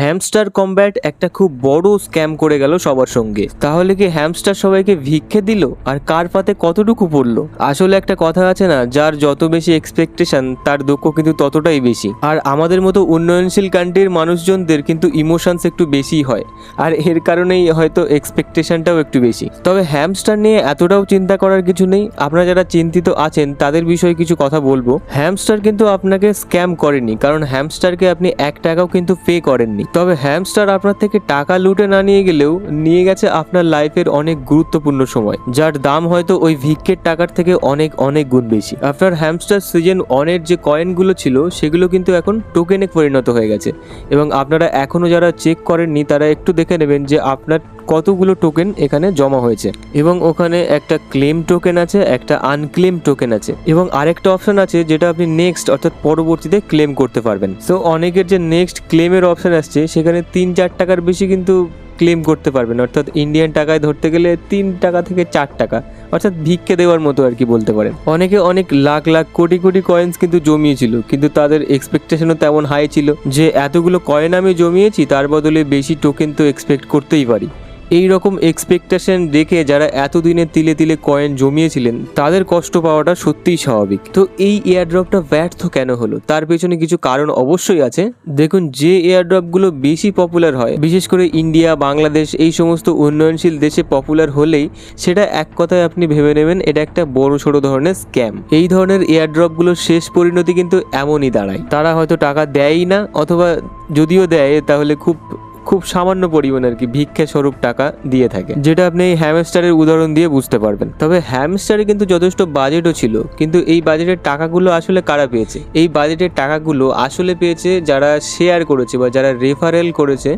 Hamster combat একটা খুব বড় স্ক্যাম করে গেল সবার সঙ্গে। তাহলে কি হ্যামস্টার সবাইকে ভিক্ষে দিল? আর কার পাতে কতটুকু পড়ল? আসলে একটা কথা আছে না, যার যত বেশি এক্সপেকটেশন তার দুঃখ কিন্তু ততটাই বেশি। আর আমাদের মতো উন্নয়নশীল কান্ট্রির মানুষজনদের কিন্তু ইমোশনস একটু বেশি হয়। আর এর কারণেই হয়তো এক্সপেকটেশনটাও একটু বেশি। তবে হ্যামস্টার নিয়ে এতটাও চিন্তা করার কিছু নেই। আপনারা যারা চিন্তিত আছেন, তাদের বিষয়ে কিছু কথা বলব। হ্যামস্টার কিন্তু আপনাকে স্ক্যাম করেনি, কারণ হ্যামস্টারকে আপনি এক টাকাও কিন্তু পে করেননি। তবে হ্যামস্টার আপনার থেকে টাকা লুটে না নিয়ে গেলেও নিয়ে গেছে আপনার লাইফের অনেক গুরুত্বপূর্ণ সময়, যার দাম হয়তো ওই ভিক্ষের টাকার থেকে অনেক অনেক গুণ বেশি। আপনার হ্যামস্টার সিজন অনের যে কয়েনগুলো ছিল, সেগুলো কিন্তু এখন টোকেনে পরিণত হয়ে গেছে এবং আপনারা এখনও যারা চেক করেননি, তারা একটু দেখে নেবেন যে আপনার কতগুলো টোকেন এখানে জমা হয়েছে। এবং ওখানে একটা ক্লেম টোকেন আছে, একটা আনক্লেম টোকেন আছে এবং আরেকটা অপশন আছে, যেটা আপনি নেক্সট অর্থাৎ পরবর্তীতে ক্লেম করতে পারবেন। সো অনেকের যে নেক্সট ক্লেমের অপশন আসছে সেখানে তিন চার টাকার বেশি কিন্তু ক্লেম করতে পারবেন অর্থাৎ ইন্ডিয়ান টাকায় ধরতে গেলে তিন টাকা থেকে চার টাকা, অর্থাৎ ভিক্ষে দেওয়ার মতো আর কি বলতে পারেন। অনেকে অনেক লাখ লাখ কোটি কোটি কয়েন্স কিন্তু জমিয়েছিল, কিন্তু তাদের এক্সপেকটেশনও তেমন হাই ছিল যে এতগুলো কয়েন আমি জমিয়েছি, তার বদলে বেশি টোকেন তো এক্সপেক্ট করতেই পারি। এই রকম এক্সপেকটেশন রেখে যারা এতদিনে তিলে তিলে কয়েন জমিয়েছিলেন, তাদের কষ্ট পাওয়াটা সত্যিই স্বাভাবিক। তো এই এয়ারড্রপটা ব্যর্থ কেন হলো? তার পেছনে কিছু কারণ অবশ্যই আছে। দেখুন, যে এয়ারড্রপগুলো বেশি পপুলার হয়, বিশেষ করে ইন্ডিয়া, বাংলাদেশ, এই সমস্ত উন্নয়নশীল দেশে পপুলার হলেই সেটা এক কথায় আপনি ভেবে নেবেন, এটা একটা বড় সড়ো ধরনের স্ক্যাম এই ধরনের এয়ারড্রপগুলোর শেষ পরিণতি কিন্তু এমনই দাঁড়ায়। তারা হয়তো টাকা দেয়ই না, অথবা যদিও দেয়, তাহলে খুব খুব সামান্য পরিমাণ আর কি ভিক্ষা স্বরূপ টাকা দিয়ে থাকে, যেটা আপনি এই হ্যামস্টারের উদাহরণ দিয়ে বুঝতে পারবেন। তবে হ্যামস্টারে কিন্তু যথেষ্ট বাজেটও ছিল, কিন্তু এই বাজেটের টাকাগুলো আসলে কারা পেয়েছে? এই বাজেটের টাকাগুলো আসলে পেয়েছে যারা শেয়ার করেছে বা যারা রেফারেল করেছে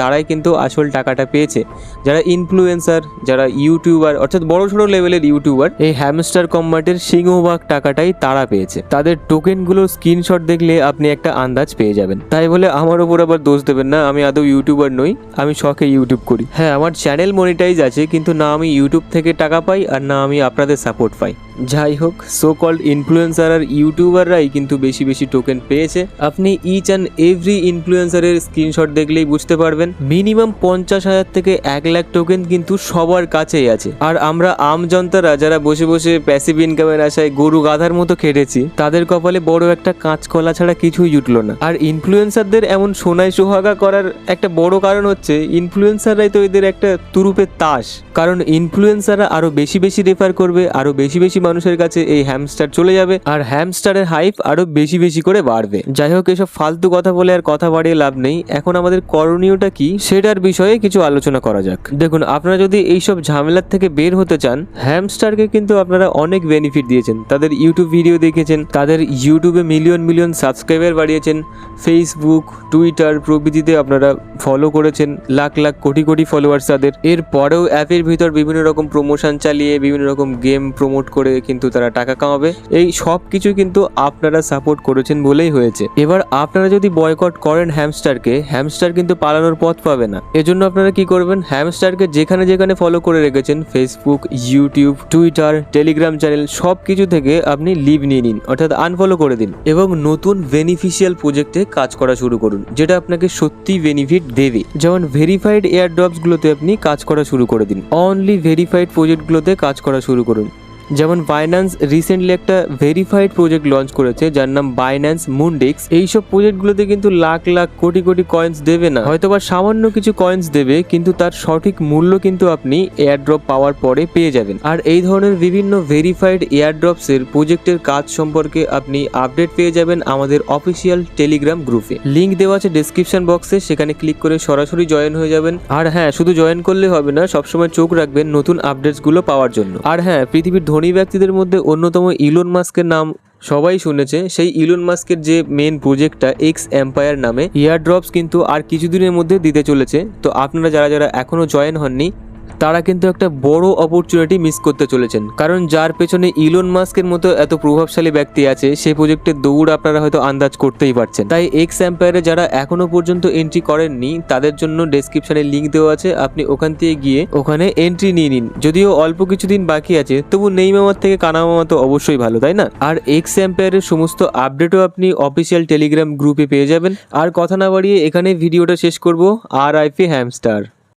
তারাই কিন্তু আসল টাকাটা পেয়েছে। যারা ইনফ্লুয়েন্সার যারা ইউটিউবার অর্থাৎ বড় সড়ো লেভেলের ইউটিউবার এই হ্যামস্টার কম্বাটের সিংহভাগ টাকাটাই তারা পেয়েছে। তাদের টোকেনগুলোর স্ক্রিনশট দেখলে আপনি একটা আন্দাজ পেয়ে যাবেন। তাই বলে আমার ওপর আবার দোষ দেবেন না, আমি আদৌ ইউটিউবার নই, আমি শখে ইউটিউব করি। হ্যাঁ আমার চ্যানেল মনিটাইজ আছে, কিন্তু না আমি ইউটিউব থেকে টাকা পাই আর না আমি আপনাদের সাপোর্ট পাই। যাই হোক সো কল্ড ইনফ্লুয়েন্সার আর ইউটিউবাররাই কিন্তু বেশি বেশি টোকেন পেয়েছে। আপনি ইচ অ্যান্ড এভরি ইনফ্লুয়েন্সারের স্ক্রিনশট দেখলেই বুঝতে পারবেন মিনিমাম পঞ্চাশ হাজার থেকে এক লাখ টোকেন কিন্তু সবার কাছেই আছে। আর আমরা আম জনতারা যারা বসে বসে প্যাসিভ ইনকামের আশায় গরু গাধার মতো খেটেছি। তাদের কপালে বড় একটা কাঁচকলা ছাড়া কিছুই জুটলো না। আর ইনফ্লুয়েন্সারদের এমন সোনায় সোহাগা করার একটা বড় কারণ হচ্ছে ইনফ্লুয়েন্সাররাই তো এদের একটা তুরুপের তাস। কারণ ইনফ্লুয়েন্সাররা আরও বেশি বেশি রেফার করবে, আরও বেশি বেশি মানুষের কাছে এই হ্যামস্টার চলে যাবে, আর হ্যামস্টারের হাইপ আরও বেশি বেশি করে বাড়বে। যাই হোক, এসব ফালতু কথা বলে আর কথা বাড়িয়ে লাভ নেই। এখন আমাদের করণীয়টা কি? সেটার বিষয়ে কিছু আলোচনা করা যাক। দেখুন, আপনারা যদি এইসব ঝামেলার থেকে বের হতে চান হ্যামস্টারকে কিন্তু আপনারা অনেক বেনিফিট দিয়েছেন। তাদের ইউটিউব ভিডিও দেখেছেন, তাদের ইউটিউবে মিলিয়ন মিলিয়ন সাবস্ক্রাইবার বাড়িয়েছেন ফেসবুক টুইটার প্রভৃতিতে আপনারা ফলো করেছেন, লাখ লাখ কোটি কোটি ফলোয়ার্স তাদের। এরপরেও অ্যাপের ভিতর বিভিন্ন রকম প্রমোশন চালিয়ে, বিভিন্ন রকম গেম প্রমোট করে কিন্তু তারা টাকা কামাবে। এই সব কিছু কিন্তু আপনারা সাপোর্ট করেছেন বলেই হয়েছে। এবার আপনারা যদি বয়কট করেন হ্যামস্টারকে হ্যামস্টার কিন্তু পালানোর পথ পাবে না। এজন্য আপনারা কি করবেন? হ্যামস্টারকে যেখানে যেখানে ফলো করে রেখেছেন Facebook YouTube Twitter Telegram channel সব কিছু থেকে আপনি লিভ নিয়ে নিন, অর্থাৎ আনফলো করে দিন এবং নতুন বেনিফিশিয়াল প্রজেক্টে কাজ করা শুরু করুন, যেটা আপনাকে সত্যি বেনিফিট দেবে। যেমন ভেরিফাইড এয়ার ড্রপসগুলোতে আপনি কাজ করা শুরু করে দিন। অনলি ভেরিফাইড প্রজেক্টগুলোতে কাজ করা শুরু করুন। যেমন বাইন্যান্স রিসেন্টলি একটা ভেরিফাইড প্রজেক্ট লঞ্চ করেছে, যার নাম বাইন্যান্স মুন্ডিক্স এইসব প্রজেক্টগুলোতে কিন্তু লাখ লাখ কোটি কোটি কয়েন্স দেবে না। হয়তো বা সামান্য কিছু কয়েন্স দেবে, কিন্তু তার সঠিক মূল্য কিন্তু আপনি এয়ারড্রপ পাওয়ার পরে পেয়ে যাবেন। আর এই ধরনের বিভিন্ন ভেরিফাইড এয়ারড্রপসের প্রজেক্টের কাজ সম্পর্কে আপনি আপডেট পেয়ে যাবেন আমাদের অফিসিয়াল টেলিগ্রাম গ্রুপে লিঙ্ক দেওয়া আছে ডিসক্রিপশন বক্সে সেখানে ক্লিক করে সরাসরি জয়েন হয়ে যাবেন। আর হ্যাঁ শুধু জয়েন করলে হবে না, সবসময় চোখ রাখবেন নতুন আপডেটসগুলো পাওয়ার জন্য। আর হ্যাঁ পৃথিবীর ধনী ব্যক্তিদের মধ্যে অন্যতম ইলন মাস্কের নাম সবাই শুনেছে। সেই ইলন মাস্কের যে মেন প্রজেক্টটা এক্স এম্পায়ার নামে ইয়ার ড্রপস কিন্তু আর কিছুদিনের মধ্যে দিতে চলেছে। তো আপনারা যারা যারা এখনও জয়েন হননি তারা কিন্তু একটা বড় অপরচুনিটি মিস করতে চলেছেন। কারণ যার পেছনে ইলন মাস্কের মতো এত প্রভাবশালী ব্যক্তি আছে, সেই প্রজেক্টের দৌড় আপনারা হয়তো আন্দাজ করতেই পারছেন। তাই এক্স অ্যাম্পায়ারে যারা এখনও পর্যন্ত এন্ট্রি করেননি, তাদের জন্য ডেসক্রিপশনে লিঙ্ক দেওয়া আছে। আপনি ওখান থেকে গিয়ে ওখানে এন্ট্রি নিয়ে নিন। যদিও অল্প কিছুদিন বাকি আছে, তবু নেই মামার থেকে কানা মামা তো অবশ্যই ভালো, তাই না? আর এক্স অ্যাম্পায়ারের সমস্ত আপডেটও আপনি অফিসিয়াল টেলিগ্রাম গ্রুপে পেয়ে যাবেন। আর কথা না বাড়িয়ে এখানে ভিডিওটা শেষ করব আর আইপি হ্যামস্টার